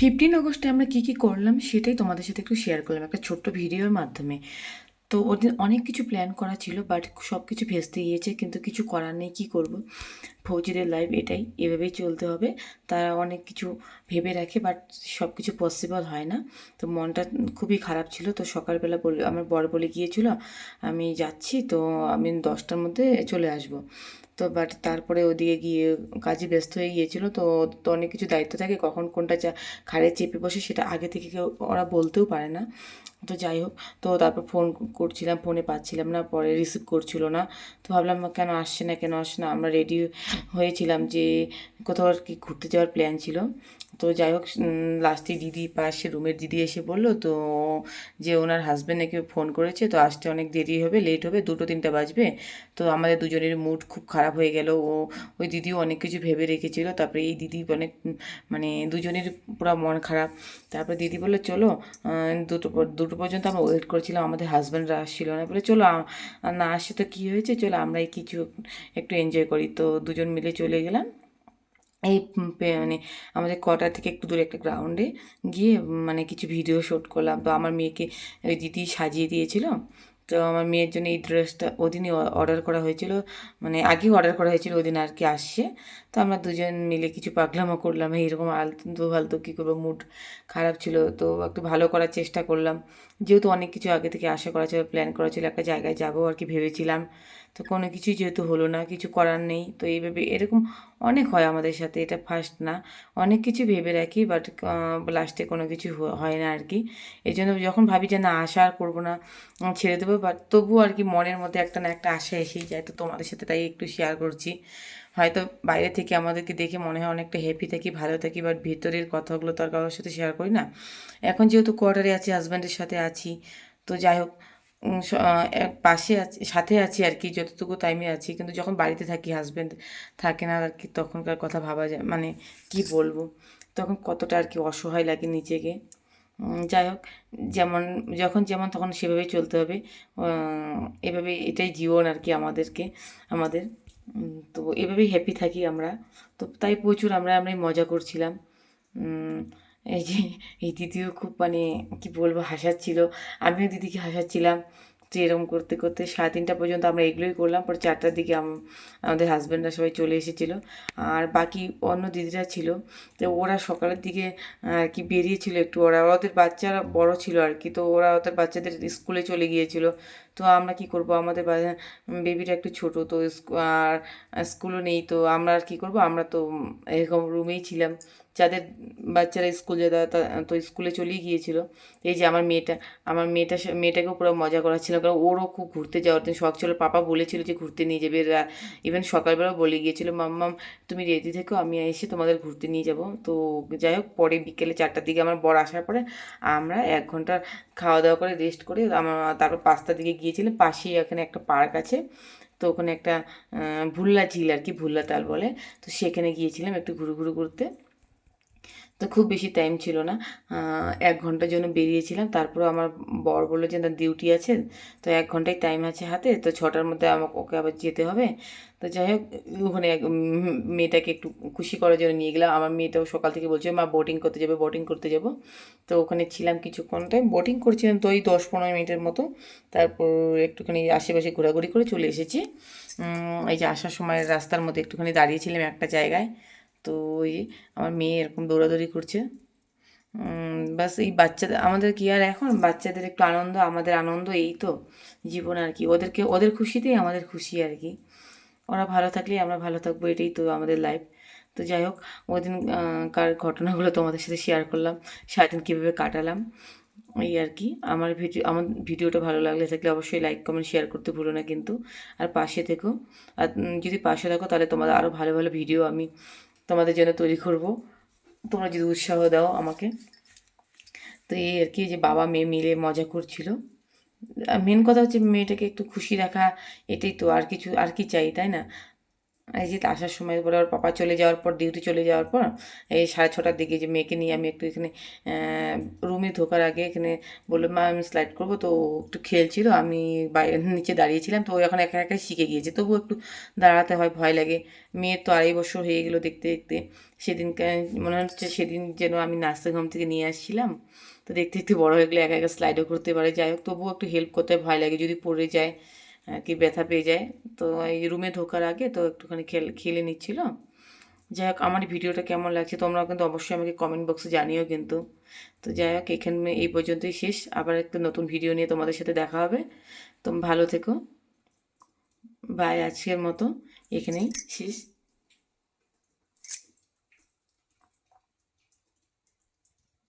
Fifteen আগস্টে আমরা কী কী করলাম সেটাই তোমাদের সাথে একটু শেয়ার করলাম একটা ছোট্ট ভিডিওর মাধ্যমে। তো ওদিন অনেক কিছু প্ল্যান করা ছিল বাট সব কিছু ভেস্তে গিয়েছে, কিন্তু কিছু করার নেই, কী করব? ফৌজিদের লাইফ এটাই। এভাবেই চলতে হবে। তারা অনেক কিছু ভেবে রাখে বাট সব কিছু পসিবল হয় না। তো মনটা খুবই খারাপ ছিল। তো সকালবেলা বলে, আমার বর বলে গিয়েছিল, আমি যাচ্ছি, তো আমি দশটার মধ্যে চলে আসব। তো বাট তারপরে ওদিকে গিয়ে কাজে ব্যস্ত হয়ে গিয়েছিল। তো তো অনেক কিছু দায়িত্ব থাকে, কখন কোনটা চা খাড়ে চেপে বসে সেটা আগে থেকে কেউ, ওরা বলতেও পারে না। তো যাই হোক, তো তারপর ফোন করছিলাম ফোনে পাচ্ছিলাম না, পরে রিসিভ করছিল না। তো ভাবলাম, কেন আসছে না, কেন আসছে না? আমরা রেডি হয়েছিলাম যে কোথাও আর কি ঘুরতে যাওয়ার প্ল্যান ছিল। তো যাই হোক লাস্টে দিদি পাশে রুমের দিদি এসে বলল, তো যে ওনার হাজব্যান্ড নাকি ফোন করেছে, তো আসতে অনেক দেরি হবে লেট হবে, দুটো তিনটা বাজবে। তো আমাদের দুজনের মুড খুব খারাপ হয়ে গেল। ও, ওই দিদিও অনেক কিছু ভেবে রেখেছিল, তারপরে এই দিদি অনেক মানে দুজনের পুরো মন খারাপ। তারপরে দিদি বলল, চলো দুটো দুটো পর্যন্ত আমরা ওয়েট করছিলাম, আমাদের হাজব্যান্ডরা আসছিল না। বলে, চলো না আসছে তো কী হয়েছে? চলো, আমরাই কিছু একটু এনজয় করি। তো দুজন মিলে চলে গেলাম। এই মানে আমাদের কটা থেকে একটু দূরে একটা গ্রাউন্ডে গিয়ে মানে কিছু ভিডিও শ্যুট করলাম। তো আমার মেয়েকে, ওই দিদি সাজিয়ে দিয়েছিল। তো আমার মেয়ের জন্য এই ড্রেসটা ওদিনই অর্ডার করা হয়েছিল। মানে আগেও অর্ডার করা হয়েছিল, ওদিন আর কি আসছে। তো আমরা দুজন মিলে কিছু পাগলামো করলাম এইরকম আলতু ফালতু কী করব, মুড খারাপ ছিল। তো একটু ভালো করার চেষ্টা করলাম। যেহেতু অনেক কিছু আগে থেকে আশা করা ছিল, প্ল্যান করা ছিল, একটা জায়গায় যাব আর কি ভেবেছিলাম। তো কোনো কিছুই যেহেতু হলো না, কিছু করার নেই। তো এইভাবে, এরকম অনেক হয় আমাদের সাথে, এটা ফার্স্ট না। অনেক কিছু ভেবে রাখি বাট লাস্টে কোনো কিছু হয় না আর কি। এই জন্য যখন ভাবি যে না, আশা আর করব না, ছেড়ে দেবো বাট তবুও আর কি মনের মধ্যে একটা না একটা আশা এসেই যায়। তো তোমাদের সাথে তাই একটু শেয়ার করছি। হয়তো বাইরে থেকে আমাদেরকে দেখে মনে হয় অনেকটা হ্যাপি থাকি, ভালো থাকি বাট ভিতরের কথাগুলো তো আর কারোর সাথে শেয়ার করি না। এখন যেহেতু কোয়ার্টারে আছি হাজব্যান্ডের সাথে আছি, তো যাই হোক পাশে আছি, সাথে আছি আর কি, যতটুকু টাইমে আছি। কিন্তু যখন বাড়িতে থাকি হাজব্যান্ড থাকে না আর কি, তখনকার কথা ভাবা যায় মানে কি বলব? তখন কতটা আর কি অসহায় লাগে নিজেকে। যাই হোক, যেমন, যখন যেমন তখন সেভাবেই চলতে হবে। এভাবে এটাই জীবন আর কি আমাদেরকে, আমাদের। তো এভাবেই হ্যাপি থাকি আমরা। তো তাই প্রচুর আমরা, আমরাই মজা করছিলাম। এই যে, এই দিদিও খুব মানে কি বলব, হাসাচ্ছিল। আমিও দিদিকে হাসাচ্ছিলাম। তো এরকম করতে করতে সাড়ে তিনটা পর্যন্ত আমরা এগুলোই করলাম। পরে চারটার দিকে আমাদের হাজব্যান্ডরা সবাই চলে এসেছিল। আর বাকি অন্য দিদিরা ছিল। তো ওরা সকালের দিকে আর কি বেরিয়েছিল একটু। ওরা, ওদের বাচ্চারা বড় ছিল আর কি। তো ওরা, ওদের বাচ্চাদের স্কুলে চলে গিয়েছিল। তো আমরা কি করব? আমাদের বেবিটা একটু ছোট, তো আর স্কুলও নেই, তো আমরা আর কি করব? আমরা তো এরকম রুমেই ছিলাম। যাদের বাচ্চারা স্কুল যেত তা- স্কুলে চলেই গিয়েছিল। এই যে আমার মেয়েটা আমার মেয়েটা মেয়েটাকেও পুরো মজা করাচ্ছিল। কারণ ওরও খুব ঘুরতে যাওয়ার দিন শখ ছিল। পাপা বলেছিল যে ঘুরতে নিয়ে যাবে। ইভেন সকালবেলাও বলে গিয়েছিল মাম্মাম তুমি রেডি থেকো, আমি এসে তোমাদের ঘুরতে নিয়ে যাব। তো যাই হোক, পরে বিকেলে চারটার দিকে আমার বর আসার পরে আমরা এক ঘণ্টা খাওয়া দাওয়া করে রেস্ট করে আমার তারপর পাঁচটার দিকে গিয়েছিলাম পাশেই এখানে একটা পার্ক আছে। তো ওখানে একটা ভুল্লা ঝিল আর কি, ভুল্লা তাল বলে। তো সেখানে গিয়েছিলাম একটু ঘুরু ঘুরু করতে। তো খুব বেশি টাইম ছিল না। এক ঘণ্টার জন্য বেরিয়েছিলাম। তারপর আমার বর বলল যে তার ডিউটি আছে। তো এক ঘন্টায় টাইম আছে হাতে। তো ছটার মধ্যে আমাকে, ওকে আবার যেতে হবে। তো যাই হোক, ওখানে মেয়েটাকে একটু খুশি করার জন্য নিয়ে গেলাম। আমার মেয়েটাও সকাল থেকে বলছে, মা বোটিং করতে যাবে বোটিং করতে যাব। তো ওখানে ছিলাম কিছুক্ষণ টাইম বোটিং করছিলাম তো ওই দশ পনেরো মিনিটের মতো। তারপর একটুখানি আশেপাশে ঘোরাঘুরি করে চলে এসেছি। এই যে আসার সময় রাস্তার মধ্যে একটুখানি দাঁড়িয়েছিলাম একটা জায়গায়। তো ওই আমার মেয়ে এরকম দৌড়াদৌড়ি করছে। বাস এই বাচ্চাদের, আমাদের কি আর এখন? বাচ্চাদের একটু আনন্দ, আমাদের আনন্দ এই তো জীবন আর কি। ওদেরকে, ওদের খুশিতেই আমাদের খুশি আর কি। ওরা ভালো থাকলেই আমরা ভালো থাকব, এটাই তো আমাদের লাইফ তো যাই হোক ওই দিন কার ঘটনাগুলো তোমাদের সাথে শেয়ার করলাম, সারাদিন কীভাবে কাটালাম, এই আর কি। আমার ভিডিও আমার ভিডিওটা ভালো লাগলে থাকলে অবশ্যই লাইক কমেন্ট শেয়ার করতে ভুলো না কিন্তু। আর পাশে থেকো। আর যদি পাশে থাকো তাহলে তোমাদের আরও ভালো ভালো ভিডিও আমি তোমাদের জন্য তৈরি করব। তোমরা যদি উৎসাহ দাও আমাকে। তো এই আর কি যে বাবা মেয়ে মিলে মজা করছিল। মেন কথা হচ্ছে মেয়েটাকে একটু খুশি রাখা, এটাই তো। আর কিছু, আর কি চাই, তাই না? এই যে আসার সময় পরে ওর পাপা চলে যাওয়ার পর ডিউটি চলে যাওয়ার পর, এই সাড়ে ছটার দিকে যে মেয়েকে নিয়ে আমি একটু এখানে রুমে ঢোকার আগে এখানে বলল মা আমি স্লাইড করব। তো একটু খেলছিল, আমি বাইরে নিচে দাঁড়িয়েছিলাম, তো এখন একা একা শিখে গিয়েছে, তবুও একটু দাঁড়াতে হয়, ভয় লাগে। মেয়ের তো আড়াই বছর হয়ে গেলো দেখতে দেখতে। সেদিনকে মনে হচ্ছে সেদিন যেন আমি নার্সিং হোম থেকে নিয়ে আসছিলাম। তো দেখতে দেখতে বড় হয়ে গেলে, একা একা স্লাইডও করতে পারে। যাই হোক, তবুও একটু হেল্প করতে ভয় লাগে। যদি পড়ে যায় কি ব্যথা পেয়ে যায়। তো এই রুমে ঢোকার আগে তো একটুখানি খেল, খেলে নিচ্ছিল। যাই হোক, আমার ভিডিওটা কেমন লাগছে তোমরাও কিন্তু অবশ্যই আমাকে কমেন্ট বক্সে জানিও কিন্তু। তো যাই হোক, এখানে এই পর্যন্তই শেষ। আবার একটা নতুন ভিডিও নিয়ে তোমাদের সাথে দেখা হবে। তো ভালো থেকো। বাই আজকের মতো। এখানেই শেষ।